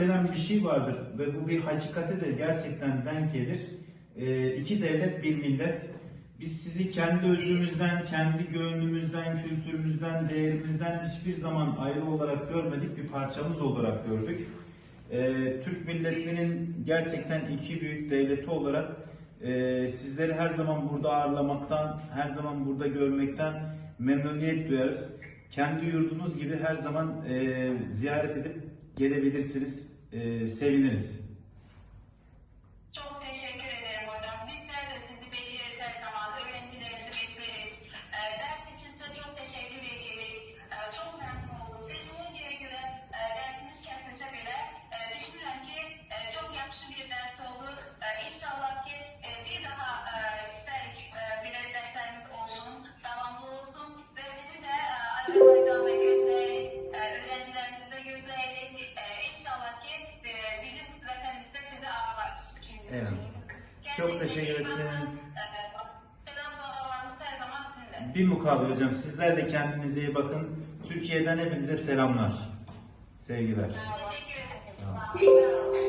denen bir şey vardır ve bu bir hakikate de gerçekten denk gelir. Ee, iki devlet bir millet. Biz sizi kendi özümüzden, kendi gönlümüzden, kültürümüzden, değerimizden hiçbir zaman ayrı olarak görmedik, bir parçamız olarak gördük. Ee, Türk milletinin gerçekten iki büyük devleti olarak e, sizleri her zaman burada ağırlamaktan, her zaman burada görmekten memnuniyet duyarız. Kendi yurdunuz gibi her zaman e, ziyaret edip gelebilirsiniz. E, seviniriz. Evet. Çok teşekkür ederim. Sizinle. Bir mukabele hocam. Sizler de kendinize iyi bakın. Türkiye'den hepinize selamlar. Sevgiler. Teşekkür ederim. Sağ olun.